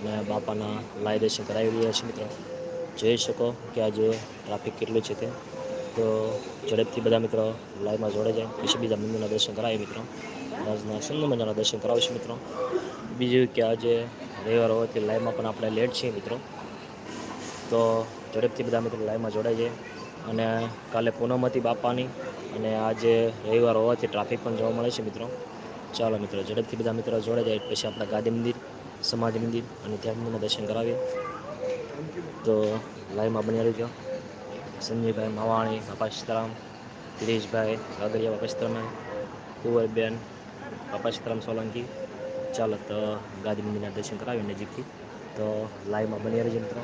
અને બાપાના લાય દર્શન કરાવી રહ્યા છીએ મિત્રો. જોઈ શકો કે આજે ટ્રાફિક કેટલું છે તે. તો ઝડપથી બધા મિત્રો લાઈવમાં જોડે જાય. પછી બીજા મંદિરના દર્શન કરાવીએ મિત્રો. રાજના સુંદર મજાના દર્શન કરાવીશું મિત્રો. બીજું કે આજે રવિવાર હોવાથી લાઈવમાં પણ આપણે લેટ છીએ મિત્રો. તો ઝડપથી બધા મિત્રો લાઈવમાં જોડાઈ જાય. અને કાલે પૂનમ બાપાની. અને આજે રવિવાર હોવાથી ટ્રાફિક પણ જોવા મળે છે મિત્રો. ચાલો મિત્રો, ઝડપથી બધા મિત્રો જોડાઈ જાય. પછી આપણા ગાંધી મંદિર. સમાધિ મંદિર અને ત્યાં મને દર્શન કરાવ્યા તો લાઈવમાં બની ગયો સંજયભાઈ માવાણી, બાપા સીતારામ ગિરીશભાઈ ગાગરિયા બાપા સીતારામ, કુંવરબેન, બાપા સીતારામ સોલંકી ચાલો તો ગાંધી મંદિરના દર્શન કરાવી નજીકથી. તો લાઈવમાં બની રહેજો મિત્રો.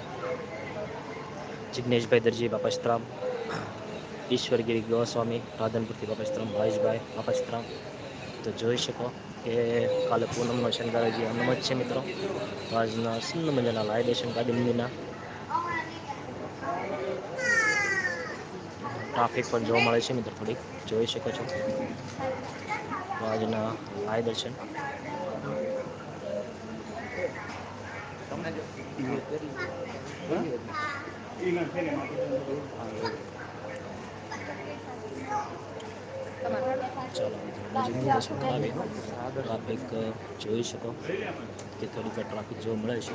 જિજ્ઞેશભાઈ દરજી, બાપા સીતારામ, ઈશ્વરગીરી ગોસ્વામી, રાધનપુરથી બાપા સીતારામ, ભાવેશભાઈ, બાપા સીતારામ. તો જોઈ શકો કે કાલે પૂનમનો શણગાર હજી છે મિત્રો. તો આજના સુંદર મજાના લાય દર્શન ગાંધી મંદિરના ટ્રાફિક પણ જોવા મળે છે મિત્રો થોડીક. જોઈ શકો છો. તો આજના લાય દર્શન ચાલો. નજીકથી દર્શન ટ્રાફિક જોઈ શકો કે થોડીક ટ્રાફિક જોવા મળે છે.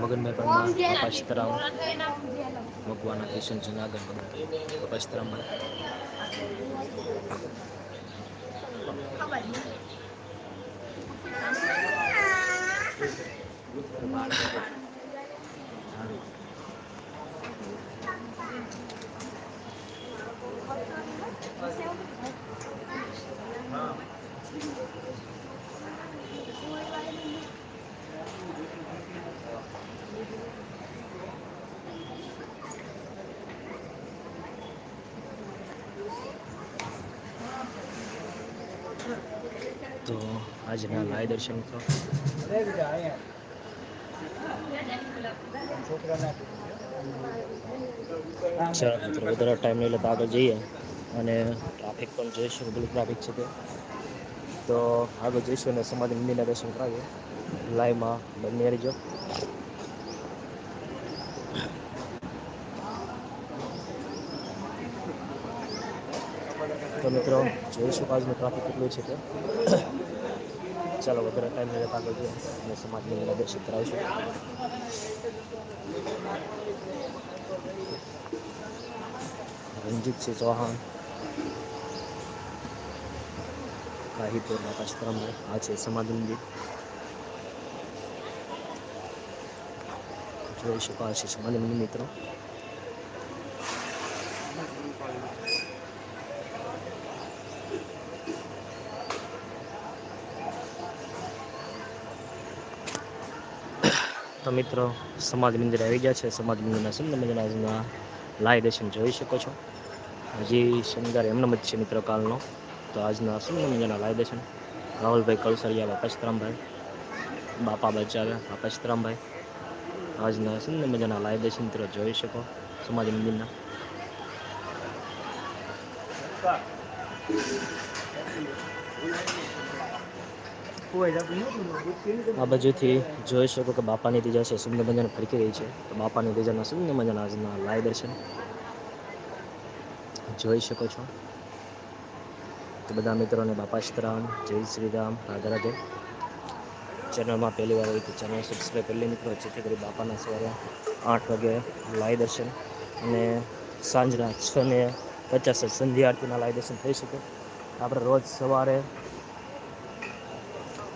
મગનભાઈ પરમાર બાપા મગવાના કિશન જુનાગઢ બાપા સીતારામ તો આજના લાય દર્શન તો ચાલો મિત્રો, વધારે ટાઈમ નહીં લેતા આગળ જઈએ અને ટ્રાફિક પણ જોઈશું, બધું ટ્રાફિક છે તે. તો આગળ જઈશું અને સમાધિ મંદિરના દર્શન કરાવીએ. લાઈવમાં બંને રહીજો તો મિત્રો, જોઈશું આજનો ટ્રાફિક કેટલું છે તે ચાલો, વધારે ટાઈમ નહીં લેતા આગળ અને સમાજની દર્શન કરાવીશું. રણજીતસિંહ ચૌહાણ. કાહીપુર આકાશક્રમ આ છે સમાધિ મંદિર. જોઈ શકો આ છે સમાધિ મંદિર, મિત્રો. તો મિત્રો, સમાજ મંદિર આવી ગયા છે. સમાજ મંદિરના સુંદર મજાના લાઈવ દર્શન જોઈ શકો છો. હજી શનિવાર એમનો જ છે મિત્રો કાલનો. તો આજના સુંદર મજાના લાઈવ દર્શન. રાહુલભાઈ કલસરિયા બાપા સીતરામભાઈ. બાપા બચાવ્યા બાપા સીતરામભાઈ. આજના સુંદર મજાના લાઈવ દર્શન મિત્રો જોઈ શકો સમાજ મંદિરના. આ બાજુથી જોઈ શકો કે બાપાની ત્રીજા છે, સુંદર મજાને ફરકી રહી છે. તો બાપાની ત્રીજાના સુંદર મજાના આજના લાય દર્શન જોઈ શકો છો. તો બધા મિત્રોને બાપા સીતારામ જય શ્રી રામ, રાધે રાધે. ચેનલમાં પહેલી વાર હોય તો ચેનલ સબસ્ક્રાઈબ કરી લે મિત્રો, જેથી કરી બાપાના સવારે આઠ વાગે લાય દર્શન અને સાંજના છ ને પચાસ સંધ્યા આરતીના લાય દર્શન થઈ શકે. આપણે રોજ સવારે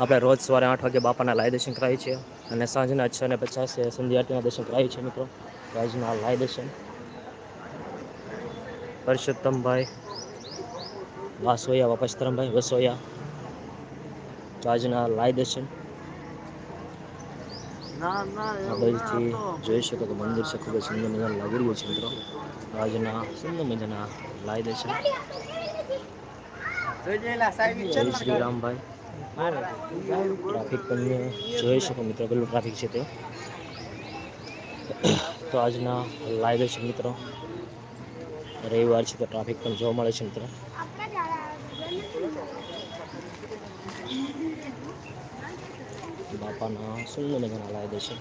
આપણે રોજ સવારે આઠ વાગે બાપાના લાય દર્શન કરાવીએ છીએ અને સાંજના છ ને પચાસે સંધ્યા આરતીના દર્શન કરાવીએ છીએ મિત્રો. આજના લાય દર્શન. પરસોત્તમભાઈ, વાસોયા વાપસ્તરમભાઈ વસોયા. આજના લાય દર્શન. જોઈ શકો તો મંદિર છે, ખૂબ જ સુંદર મજાનું લાગી રહ્યું છે મિત્રો. આજના સુંદર મજાના લાય દર્શન. જય શ્રી રામભાઈ. ટ્રાફિક પણ જોઈ શકો મિત્રો, કેટલું ટ્રાફિક છે તે. તો આજના લાઈવ છે મિત્રો. રવિવાર છે તો ટ્રાફિક પણ જોવા મળે છે મિત્રો. બાપાના સુંદર મજાના લાય દર્શન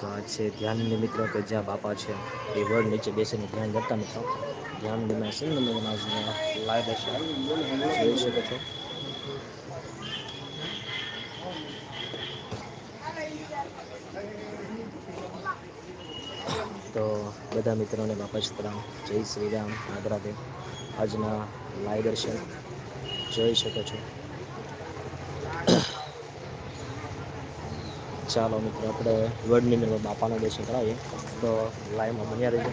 તો આ છે ધ્યાન મિત્રો, કે જ્યાં બાપા છે એ વડ નીચે બેસીને ધ્યાન કરતા મિત્રો. ધ્યાન વિના સુંદર મજાના લાય દર્શન જોઈ શકો છો. તો બધા મિત્રોને બાપા સીતારામ જય શ્રી રામ રાધે રાધે આજના લાઈવ દર્શન જોઈ શકો છો. ચાલો મિત્રો, આપણે વડની મેળો બાપાના દર્શન કરાવીએ. તો લાઈવમાં બન્યા રહીએ.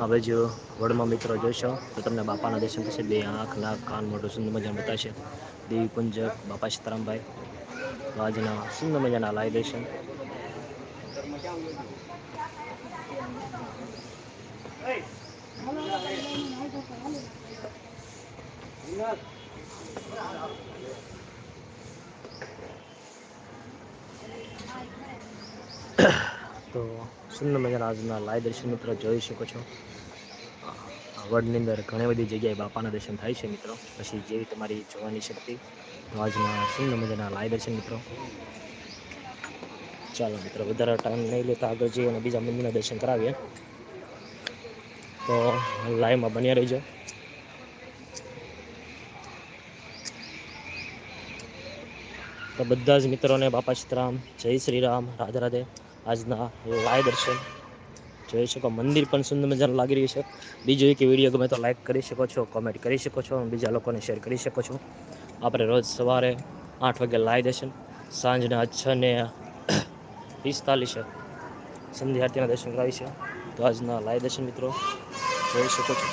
હવે. જો વડમાં મિત્રો જોશો, તો તમને બાપાના દર્શન થશે. બે આંખ, નાક, કાન મોઢું સુંદર મજાનું બતાવશે. દેવી બાપા સીતારામભાઈ. રાજના સુંદર મજાના લાઈ દર્શન. તો સુંદર મજાના. આજના લાઈવ દર્શન મિત્રો જોઈ શકો છો. વડની અંદર ઘણી બધી જગ્યાએ બાપાના દર્શન થાય છે મિત્રો. પછી જેવી તમારી જોવાની શક્તિ. તો આજના સુંદર મજાના લાઈવ દર્શન મિત્રો. ચાલો મિત્રો, વધારે ટાઈમ નહીં લેતા આગળ જઈએ અને બીજા મંદિરના દર્શન કરાવીએ. તો લાઈવમાં બન્યા રહીજો. તો બધા જ મિત્રોને બાપા સીતરામ જય શ્રી રામ, રાધે રાધે. આજના લાઈવ દર્શન. જોઈ શકો, મંદિર પણ સુંદર મજાનું લાગી રહ્યું છે. બીજું એક વીડિયો ગમે તો લાઈક કરી શકો છો કોમેન્ટ કરી શકો છો બીજા લોકોને શેર કરી શકો છો. આપણે રોજ સવારે આઠ વાગે લાઈવ દર્શન, સાંજના છ ને પિસ્તાલીસે સંધ્યા આરતીના દર્શન કરાવી છે. તો આજના લાઈવ દર્શન મિત્રો, જોઈ શકો છો.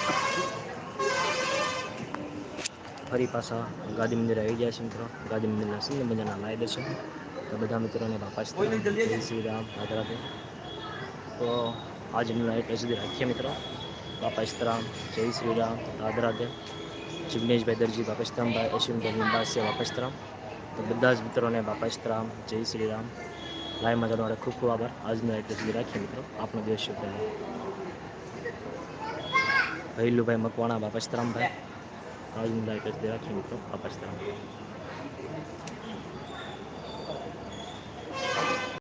ફરી પાછા ગાંધી મંદિર આવી ગયા છે મિત્રો. ગાંધી મંદિરના સુંદર મજાના લાઈવ દર્શન. તો બધા મિત્રોને બાપા સીતારામ, જય શ્રી રામ રાધે રાધે તો આજની એટલા સુધી રાખીએ મિત્રો બાપા સીતારામ જય શ્રી રામ રાધે રાધે જિગ્નેશભાઈ દરજી બાપા સીતારામભાઈ અશ્વિનભાઈ લીંબાસિયા બાપા સીતારામ તો બધા જ મિત્રોને બાપા સીતારામ જય શ્રી રામ લાઈવમાં જવાનો ખૂબ ખૂબ આભાર આજનો એટલા સુધી રાખીએ મિત્રો આપણો દેશ શુભ રહે ભૈલુભાઈ મકવાણા બાપા સીતારામભાઈ આજનો એટલા સુધી રાખીએ મિત્રો બાપા સીતારામ